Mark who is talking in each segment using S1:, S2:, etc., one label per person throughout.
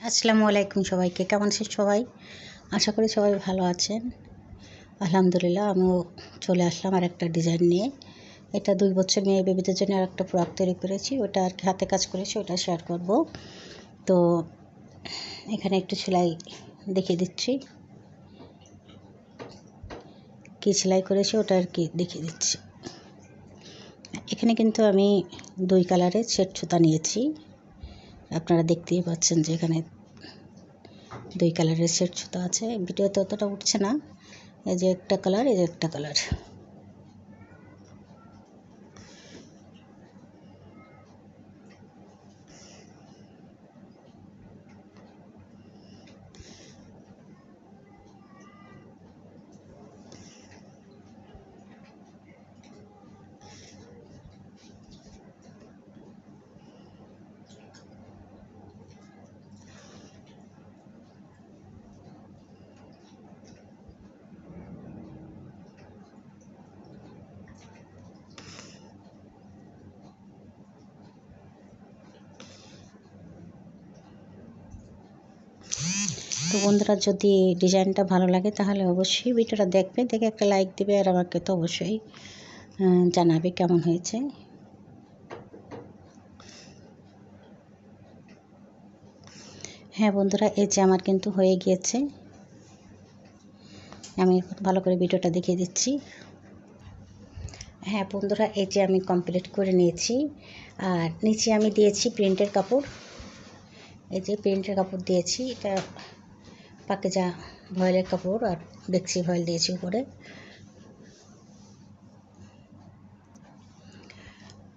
S1: আসসালামু আলাইকুম সবাইকে। কেমন আছেন সবাই? আশা করি সবাই ভালো আছেন। আলহামদুলিল্লাহ, আমিও চলে আসলাম আর একটা ডিজাইন নিয়ে। এটা দুই বছর মেয়ে বেবিদের জন্য আর একটা ফ্রক তৈরি করেছি। ওটা আর কি হাতে কাজ করেছি, ওটা শেয়ার করব। তো এখানে একটু সেলাই দেখিয়ে দিচ্ছি। কী সেলাই করেছি ওটা আর কি দেখিয়ে দিচ্ছি। এখানে কিন্তু আমি দুই কালারের সেট সুতা নিয়েছি। আপনারা দেখতেই পাচ্ছেন যে এখানে দুই কালারের সেট সুতো আছে। ভিডিওতে অতটা উঠছে না। এই যে একটা কালার এই যে একটা কালার তো বন্ধুরা, যদি ডিজাইনটা ভালো লাগে তাহলে অবশ্যই ভিডিওটা দেখবে, দেখে একটা লাইক দিবে আর আমাকে তো অবশ্যই জানাবে কেমন হয়েছে। হ্যাঁ বন্ধুরা, এই যে আমার কিন্তু হয়ে গিয়েছে। আমি ভালো করে ভিডিওটা দেখিয়ে দিচ্ছি। হ্যাঁ বন্ধুরা, এই যে আমি কমপ্লিট করে নিয়েছি। আর নিচে আমি দিয়েছি প্রিন্টের কাপড়। এই যে প্রিন্টের কাপড় দিয়েছি, এটা পাকে যা ভয়েলের কাপড় আর ডেক্সি ভয়েল দিয়েছি উপরে।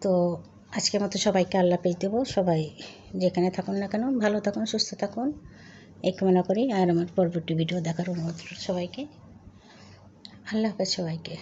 S1: তো আজকের মতো সবাইকে আল্লাহ পেয়ে দেবো। সবাই যেখানে থাকুন না কেন, ভালো থাকুন, সুস্থ থাকুন, এই কামনা করি। আর আমার পরবর্তী ভিডিও দেখার অনুরোধ সবাইকে। আল্লাহ হাফেজ সবাইকে।